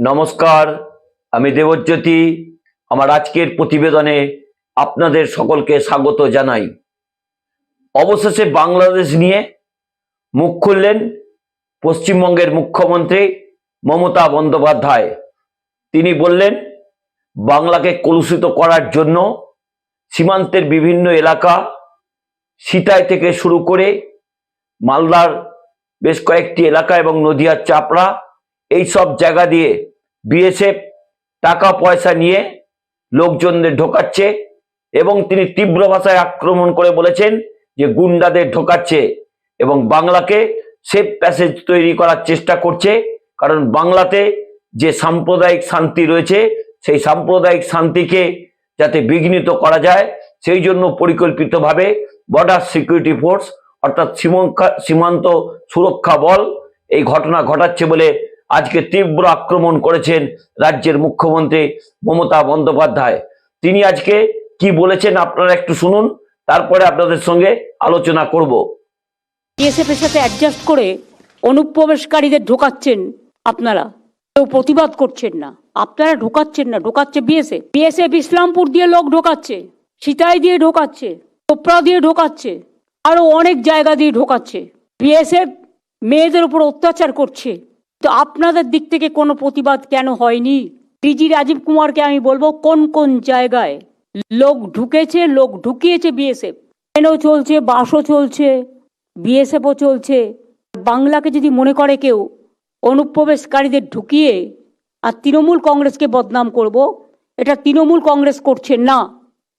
নমস্কার, আমি দেবজ্যোতি। আমার আজকের প্রতিবেদনে আপনাদের সকলকে স্বাগত জানাই। অবশেষে বাংলাদেশ নিয়ে মুখ খুললেন পশ্চিমবঙ্গের মুখ্যমন্ত্রী মমতা বন্দ্যোপাধ্যায়। তিনি বললেন, বাংলাকে কলুষিত করার জন্য সীমান্তের বিভিন্ন এলাকা সিতাই থেকে শুরু করে মালদার বেশ কয়েকটি এলাকা এবং নদিয়ার চাপড়া এই সব জায়গা দিয়ে বিএসএফ টাকা পয়সা নিয়ে লোকজনদের ঢোকাচ্ছে এবং তিনি তীব্র ভাষায় আক্রমণ করে বলেছেন যে গুন্ডাদের ঢোকাচ্ছে এবং বাংলাকে সেফ প্যাসেজ তৈরি করার চেষ্টা করছে, কারণ বাংলাতে যে সাম্প্রদায়িক শান্তি রয়েছে, সেই সাম্প্রদায়িক শান্তিকে যাতে বিঘ্নিত করা যায়, সেই জন্য পরিকল্পিতভাবে বর্ডার সিকিউরিটি ফোর্স অর্থাৎ সীমান্ত সুরক্ষা বল এই ঘটনা ঘটাচ্ছে বলে আজকে তীব্র আক্রমণ করেছেন রাজ্যের মুখ্যমন্ত্রী মমতা বন্দ্যোপাধ্যায়। তিনি আজকে কি বলেছেন আপনারা একটু শুনুন, তারপরে আপনাদের সঙ্গে আলোচনা করব। এর সাথে অ্যাডজাস্ট করে অনুপ্রবেশকারীদের ঢোকাচ্ছেন আপনারা। কেউ প্রতিবাদ করছেন না। আপনারা ঢোকাচ্ছেন না, ঢোকাচ্ছে বিএসএফ বিএসএফ ইসলামপুর দিয়ে লোক ঢোকাচ্ছে, সিতাই দিয়ে ঢোকাচ্ছে, চোপড়া দিয়ে ঢোকাচ্ছে, আরও অনেক জায়গা দিয়ে ঢোকাচ্ছে। বিএসএফ মেয়েদের উপর অত্যাচার করছে। তো আপনাদের দিক থেকে কোনো প্রতিবাদ কেন হয়নি? ডিজি রাজীব কুমারকে আমি বলব, কোন কোন জায়গায় লোক ঢুকেছে, লোক ঢুকিয়েছে বিএসএফ। ট্রেনও চলছে, বাসও চলছে, বিএসএফও চলছে। বাংলাকে যদি মনে করে কেউ, অনুপ্রবেশকারীদের ঢুকিয়ে আর তৃণমূল কংগ্রেসকে বদনাম করব, এটা তৃণমূল কংগ্রেস করছে না।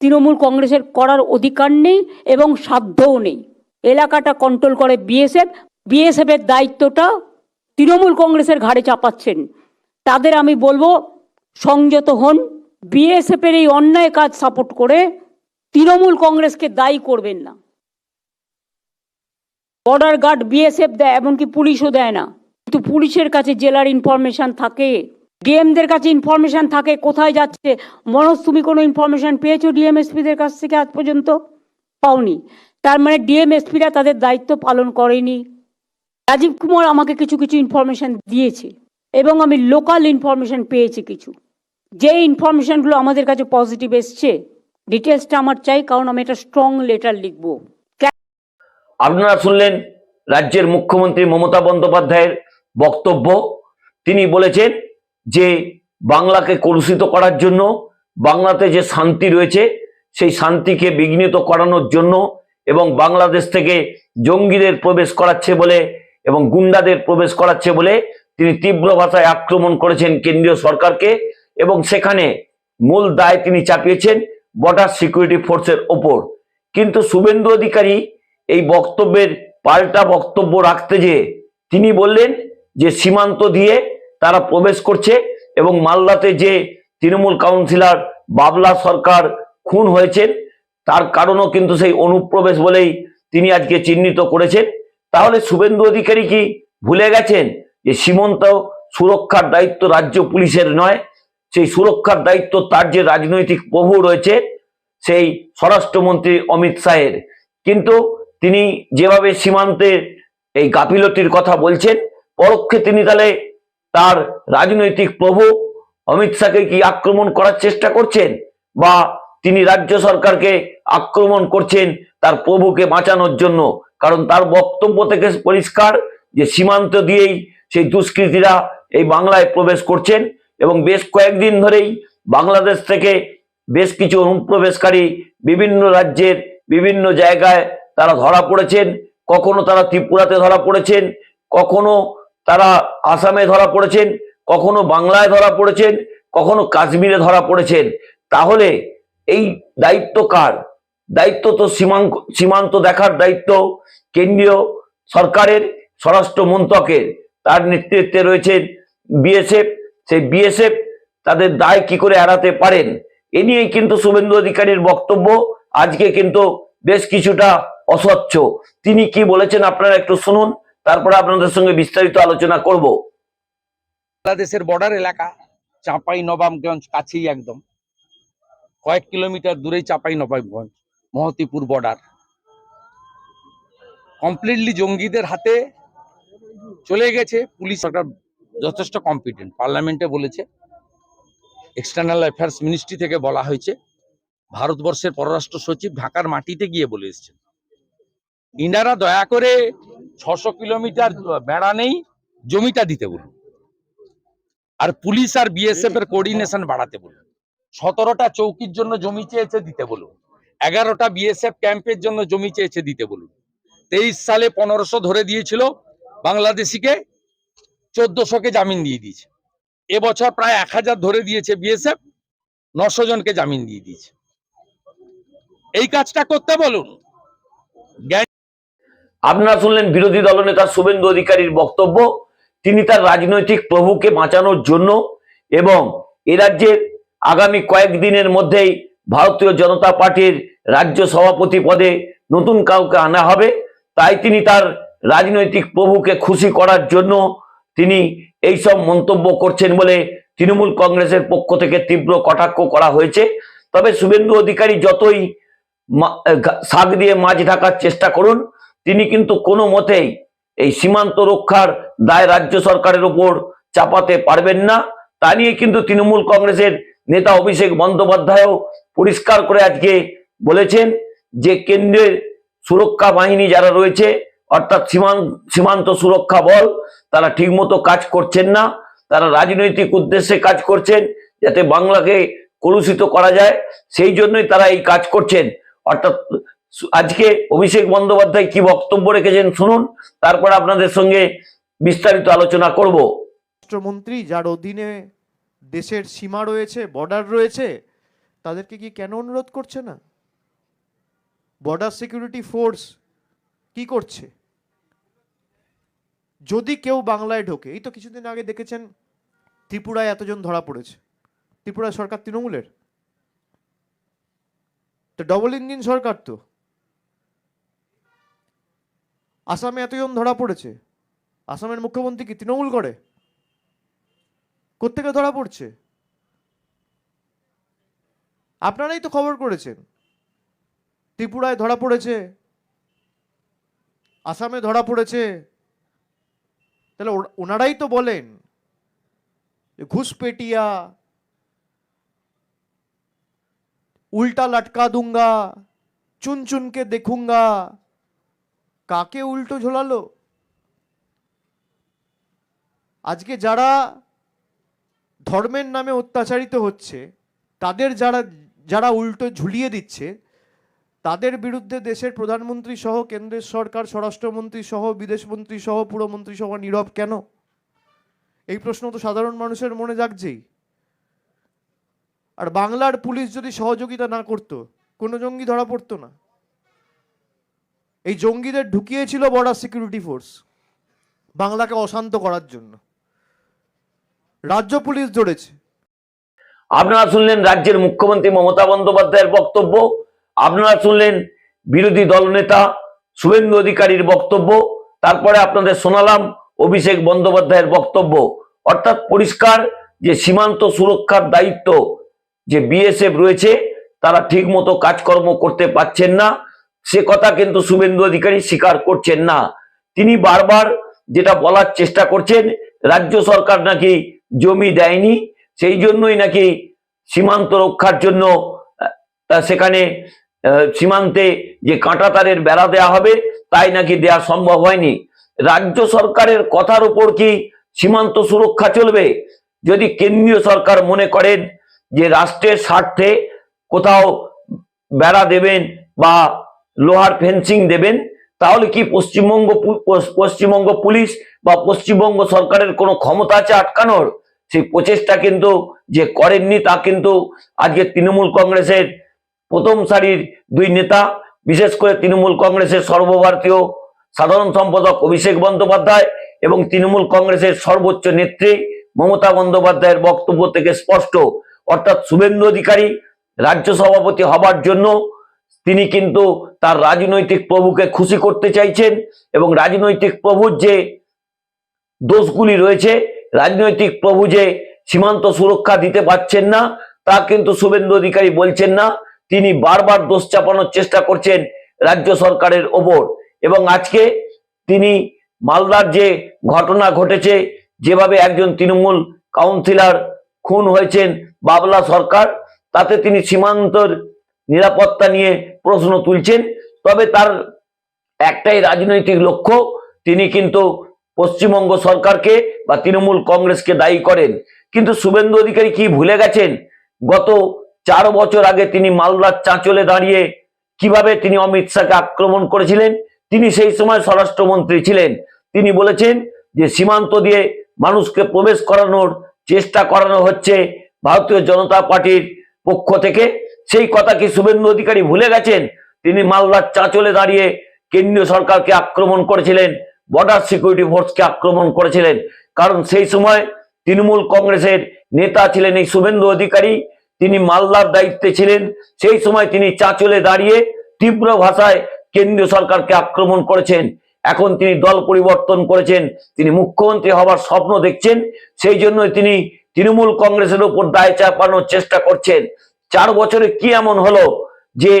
তৃণমূল কংগ্রেসের করার অধিকার নেই এবং সাধ্যও নেই। এলাকাটা কন্ট্রোল করে বিএসএফ বিএসএফ এর দায়িত্বটা তৃণমূল কংগ্রেসের ঘাড়ে চাপাচ্ছেন। তাদের আমি বলব, সংযত হন। বিএসএফ এর এই অন্যায় কাজ সাপোর্ট করে তৃণমূল কংগ্রেসকে দায়ী করবেন না। বর্ডার গার্ড বিএসএফ দেয়, এমনকি পুলিশও দেয় না। কিন্তু পুলিশের কাছে জেলার ইনফরমেশন থাকে, ডিএমদের কাছে ইনফরমেশন থাকে, কোথায় যাচ্ছে। মনোজ, তুমি কোনো ইনফরমেশন পেয়েছ ডিএমএসপিদের কাছ থেকে আজ পর্যন্ত? পাওনি। তার মানে ডিএমএসপিরা তাদের দায়িত্ব পালন করেনি। রাজীব কুমার আমাকে কিছু কিছু ইনফরমেশন দিয়েছে এবং আমি লোকাল ইনফরমেশন পেয়েছি কিছু। যে ইনফরমেশনগুলো আমাদের কাছে পজিটিভ এসছে ডিটেলসটা আমার চাই, কারণ আমি এটা স্ট্রং লেটার লিখব। আপনারা শুনলেন রাজ্যের মুখ্যমন্ত্রী মমতা বন্দ্যোপাধ্যায়ের বক্তব্য। তিনি বলেছেন যে বাংলাকে কলুষিত করার জন্য, বাংলাতে যে শান্তি রয়েছে, সেই শান্তিকে বিঘ্নিত করানোর জন্য এবং বাংলাদেশ থেকে জঙ্গিদের প্রবেশ করাচ্ছে বলে এবং গুন্ডাদের প্রবেশ করাচ্ছে বলে তিনি তীব্র ভাষায় আক্রমণ করেছেন কেন্দ্রীয় সরকারকে এবং সেখানে মূল দায় তিনি চাপিয়েছেন বর্ডার সিকিউরিটি ফোর্সের ওপর। কিন্তু শুভেন্দু অধিকারী এই বক্তব্যের পাল্টা বক্তব্য রাখতে যে তিনি বললেন যে সীমান্ত দিয়ে তারা প্রবেশ করছে এবং মালদাতে যে তৃণমূল কাউন্সিলর বাবলা সরকার খুন হয়েছেন, তার কারণও কিন্তু সেই অনুপ্রবেশ বলেই তিনি আজকে চিহ্নিত করেছেন। তাহলে শুভেন্দু অধিকারী কি ভুলে গেছেন যে সীমান্ত সুরক্ষার দায়িত্ব রাজ্য পুলিশের নয়? সেই সুরক্ষার দায়িত্ব তার যে রাজনৈতিক প্রভু রয়েছে, সেই স্বরাষ্ট্রমন্ত্রী অমিত শাহের। কিন্তু তিনি যেভাবে সীমান্তে এই গাফিলতির কথা বলছেন, পরোক্ষে তিনি তাহলে তার রাজনৈতিক প্রভু অমিত শাহকে কি আক্রমণ করার চেষ্টা করছেন? বা তিনি রাজ্য সরকারকে আক্রমণ করছেন তার প্রভুকে বাঁচানোর জন্য? কারণ তার বক্তব্য থেকে পরিষ্কার যে সীমান্ত দিয়েই সেই দুষ্কৃতীরা এই বাংলায় প্রবেশ করছেন এবং বেশ কয়েকদিন ধরেই বাংলাদেশ থেকে বেশ কিছু অনুপ্রবেশকারী বিভিন্ন রাজ্যের বিভিন্ন জায়গায় তারা ধরা পড়েছেন। কখনো তারা ত্রিপুরাতে ধরা পড়েছেন, কখনো তারা আসামে ধরা পড়েছেন, কখনো বাংলায় ধরা পড়েছেন, কখনো কাশ্মীরে ধরা পড়েছেন। তাহলে এই দায়িত্ব কার? দায়িত্ব তো সীমান্ত সীমান্ত দেখার দায়িত্ব কেন্দ্রীয় সরকারের, স্বরাষ্ট্র মন্ত্রকের। তার নেতৃত্বে রয়েছেন বিএসএফ। সেই বিএসএফ তাদের দায় কি করে এড়াতে পারেন, এ নিয়েই কিন্তু শুভেন্দু অধিকারীর বক্তব্য। আজকে কিন্তু বেশ কিছুটা অস্বচ্ছ। তিনি কি বলেছেন আপনারা একটু শুনুন, তারপরে আপনাদের সঙ্গে বিস্তারিত আলোচনা করব। বাংলাদেশের বর্ডার এলাকা চাঁপাই নবাবগঞ্জ কাছেই একদম। কয়েক কিলোমিটার দূরেই চাঁপাই নবাবগঞ্জ মহতিপুর বর্ডার কমপ্লিটলি জঙ্গিদের হাতে চলে গেছে। পুলিশ সরকার যথেষ্ট কম্পিটেন্ট পার্লামেন্টে বলেছে এক্সটার্নাল অ্যাফেয়ার্স মিনিস্ট্রি থেকে বলা হয়েছে, ভারতবর্ষের পররাষ্ট্র সচিব ঢাকার মাটিতে গিয়ে বলে এসেছেন। ইনারা দয়া করে ছশো কিলোমিটার বেড়া নেই, জমিটা দিতে বলুন। আর পুলিশ আর বিএসএফ এর কোঅর্ডিনেশন বাড়াতে বলুন। সতেরোটা চৌকির জন্য জমি চেয়েছে, দিতে বলুন। এগারোটা বিএসএফ ক্যাম্পের জন্য জমি চেয়েছে দিতে বলুন। তেইশ সালে পনেরোশো ধরে দিয়েছিল, বাংলাদেশিকে চোদ্দশোকে জামিন দিয়ে দিয়েছে। এবছর প্রায় এক হাজার ধরে দিয়েছে বিএসএফ নশো জনকে জামিন দিয়ে দিয়েছে। এই কাজটা করতে বলুন। আপনারা শুনলেন বিরোধী দলনেতা শুভেন্দু অধিকারীর বক্তব্য। তিনি তার রাজনৈতিক প্রভুকে বাঁচানোর জন্য এবং এ রাজ্যের আগামী কয়েকদিনের মধ্যেই ভারতীয় জনতা পার্টির রাজ্য সভাপতি পদে নতুন কাউকে আনা হবে। তাই তিনি তার রাজনৈতিক প্রভুকে খুশি করার জন্য তিনি এই সব মন্তব্য করছেন বলে তৃণমূল কংগ্রেসের পক্ষ থেকে তীব্র কটাক্ষ করা হয়েছে। তবে শুভেন্দু অধিকারী যতই শাক দিয়ে মাছ ঢাকার চেষ্টা করুন, তিনি কিন্তু কোনো মতেই এই সীমান্ত রক্ষার দায় রাজ্য সরকারের উপর চাপাতে পারবেন না। তা নিয়ে কিন্তু তৃণমূল কংগ্রেসের নেতা অভিষেক বন্দ্যোপাধ্যায়ও পরিষ্কার করে আজকে বলেছেন যে কেন্দ্রের সুরক্ষা বাহিনী যারা রয়েছে, অর্থাৎ সীমান্ত সুরক্ষা বল, তারা ঠিকমতো কাজ করছেন না। তারা রাজনৈতিক উদ্দেশ্যে কাজ করছেন যাতে বাংলাকে কলুষিত করা যায়। সেই জন্যই তারা এই কাজ করছেন। অর্থাৎ আজকে অভিষেক বন্দ্যোপাধ্যায় কি বক্তব্য রেখেছেন শুনুন, তারপর আপনাদের সঙ্গে বিস্তারিত আলোচনা করব। রাষ্ট্রমন্ত্রী, যার অধীনে দেশের সীমা রয়েছে, বর্ডার রয়েছে তাদেরকে কি কেন অনুরোধ করছে না? বর্ডার সিকিউরিটি ফোর্স কি করছে? যদি কেউ বাংলায় ঢোকে, এই তো কিছুদিন আগে দেখেছেন ত্রিপুরায় এতজন ধরা পড়েছে। ত্রিপুরা সরকার তৃণমূলের? তো ডবল ইঞ্জিন সরকার তো। আসামে এতজন ধরা পড়েছে। আসামের মুখ্যমন্ত্রী কি তৃণমূল করে? কোত্থেকে ধরা পড়ছে? আপনারাই তো খবর করেছেন। ত্রিপুরায় ধরা পড়েছে। আসামে ধরা পড়েছে। তাহলে ওনারাই তো বলেন ঘুষপেটিয়া উল্টা লটকা দুঙ্গা চুন চুনকে দেখুঙ্গা, কাকে উল্টো ঝোলালো? আজকে যারা ধর্মের নামে অত্যাচারিত হচ্ছে, তাদের যারা যারা উল্টো ঝুলিয়ে দিচ্ছে, তাদের বিরুদ্ধে দেশের প্রধানমন্ত্রী সহ কেন্দ্রের সরকার, স্বরাষ্ট্রমন্ত্রী সহ বিদেশমন্ত্রী সহ, পুরমন্ত্রী সহ নীরব কেন? এই প্রশ্ন তো সাধারণ মানুষের মনে জাগছেই। আর বাংলার পুলিশ যদি সহযোগিতা না করতো, কোনো জঙ্গি ধরা পড়তো না। এই জঙ্গিদের ঢুকিয়েছিল বর্ডার সিকিউরিটি ফোর্স বাংলাকে অশান্ত করার জন্য। রাজ্য পুলিশ ধরেছে। আপনারা শুনলেন রাজ্যের মুখ্যমন্ত্রী মমতা বন্দ্যোপাধ্যায়ের বক্তব্য, আপনারা শুনলেন বিরোধী দলনেতা শুভেন্দু অধিকারীর বক্তব্য, তারপরে আপনাদের শোনালাম অভিষেক বন্দ্যোপাধ্যায়ের বক্তব্য। অর্থাৎ পরিষ্কার যে সীমান্ত সুরক্ষার দায়িত্ব যে বিএসএফ রয়েছে, তারা ঠিকমতো কাজকর্ম করতে পারছেন না। সে কথা কিন্তু শুভেন্দু অধিকারী স্বীকার করছেন না। তিনি বারবার যেটা বলার চেষ্টা করছেন, রাজ্য সরকার নাকি জমি দেয়নি সেই জন্যই নাকি সীমান্ত রক্ষার জন্য সেখানে সীমান্তে যে কাঁটা তারের বেড়া দেওয়া হবে, তাই নাকি দেওয়া সম্ভব হয়নি? রাজ্য সরকারের কথার উপর কি সীমান্ত সুরক্ষা চলবে? যদি কেন্দ্রীয় সরকার মনে করেন যে রাষ্ট্রের স্বার্থে কোথাও বেড়া দেবেন বা লোহার ফেন্সিং দেবেন, তাহলে কি পশ্চিমবঙ্গ পশ্চিমবঙ্গ পুলিশ বা পশ্চিমবঙ্গ সরকারের কোনো ক্ষমতা আছে আটকানোর? সেই প্রচেষ্টা কিন্তু যে করেননি তা কিন্তু আজকে তৃণমূল কংগ্রেসের প্রথম সারির দুই নেতা, বিশেষ করে তৃণমূল কংগ্রেসের সর্বভারতীয় সাধারণ সম্পাদক অভিষেক বন্দ্যোপাধ্যায় এবং তৃণমূল কংগ্রেসের সর্বোচ্চ নেত্রী মমতা বন্দ্যোপাধ্যায়ের বক্তব্য থেকে স্পষ্ট। অর্থাৎ শুভেন্দু অধিকারী রাজ্য সভাপতি হবার জন্য তিনি কিন্তু তার রাজনৈতিক প্রভুকে খুশি করতে চাইছেন এবং রাজনৈতিক প্রভুর যে দোষগুলি রয়েছে রাজনৈতিক প্রভু যে সীমান্ত সুরক্ষা দিতে পারছেন না, তা কিন্তু শুভেন্দু অধিকারী বলছেন না। তিনি বারবার দোষ চাপানোর চেষ্টা করছেন রাজ্য সরকারের ওপর। এবং আজকে তিনি মালদার যে ঘটনা ঘটেছে, যেভাবে একজন তৃণমূল কাউন্সিলর খুন হয়েছেন বাবলা সরকার, তাতে তিনি সীমান্তর নিরাপত্তা নিয়ে প্রশ্ন তুলছেন। তবে তার একটাই রাজনৈতিক লক্ষ্য, তিনি কিন্তু পশ্চিমবঙ্গ সরকারকে বা তৃণমূল কংগ্রেসকে দায়ী করেন। কিন্তু শুভেন্দু অধিকারী কি ভুলে গেছেন? গত চার বছর আগে তিনি মালদার চাঁচলে দাঁড়িয়ে কীভাবে তিনি অমিত শাহকে আক্রমণ করেছিলেন? তিনি সেই সময় স্বরাষ্ট্রমন্ত্রী ছিলেন। তিনি বলেছেন যে সীমান্ত দিয়ে মানুষকে প্রবেশ করানোর চেষ্টা করানো হচ্ছে ভারতীয় জনতা পার্টির পক্ষ থেকে। সেই কথা কি শুভেন্দু অধিকারী ভুলে গেছেন? তিনি মালদার চাঁচলে দাঁড়িয়ে কেন্দ্রীয় সরকারকে আক্রমণ করেছিলেন। বর্ডার সিকিউরিটি ফোর্সকে আক্রমণ করেছিলেন। কারণ সেই সময় তৃণমূল কংগ্রেসের নেতা ছিলেন এই শুভেন্দু অধিকারী, তিনি মালদার দায়িত্বে ছিলেন। সেই সময় তিনি চাঁচলে দাঁড়িয়ে তীব্র ভাষায় কেন্দ্রীয় সরকারকে আক্রমণ করেছেন। এখন তিনি দল পরিবর্তন করেছেন। তিনি মুখ্যমন্ত্রী হবার স্বপ্ন দেখছেন। সেই জন্য তিনি তৃণমূল কংগ্রেসের উপর দায় চাপানোর চেষ্টা করছেন। চার বছরে কি এমন হলো যে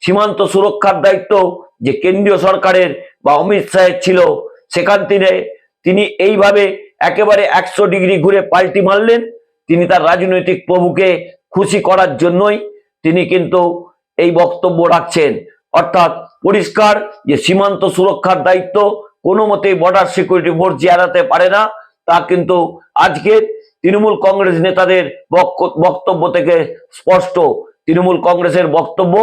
সীমান্ত সুরক্ষার দায়িত্ব যে কেন্দ্রীয় সরকারের বা অমিত শাহের ছিল? সেখান থেকে তিনি এইভাবে একেবারে একশো ডিগ্রি ঘুরে পাল্টি মারলেন। তিনি তার রাজনৈতিক প্রভুকে খুশি করার জন্যই তিনি কিন্তু এই বক্তব্য রাখছেন। অর্থাৎ পরিষ্কার যে সীমান্ত সুরক্ষার দায়িত্ব কোনো মতেই বর্ডার সিকিউরিটি ফোর্স যে এড়াতে পারে না, তা কিন্তু আজকের তৃণমূল কংগ্রেস নেতাদের বক্তব্য থেকে স্পষ্ট। তৃণমূল কংগ্রেসের বক্তব্য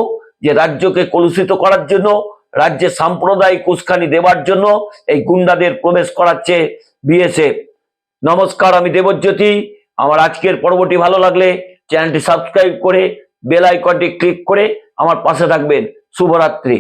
যে রাজ্যকে কলুষিত করার জন্য রাজ্যে সাম্প্রদায়িক উস্কানি দেওয়ার জন্য এই গুন্ডাদের প্রবেশ করাচ্ছে বিএসএফ। নমস্কার, আমি দেবজ্যোতি। আমার আজকের পর্বটি ভালো লাগলে চ্যানেলটি সাবস্ক্রাইব করে বেল আইকনটি ক্লিক করে আমার পাশে থাকবেন। শুভরাত্রি।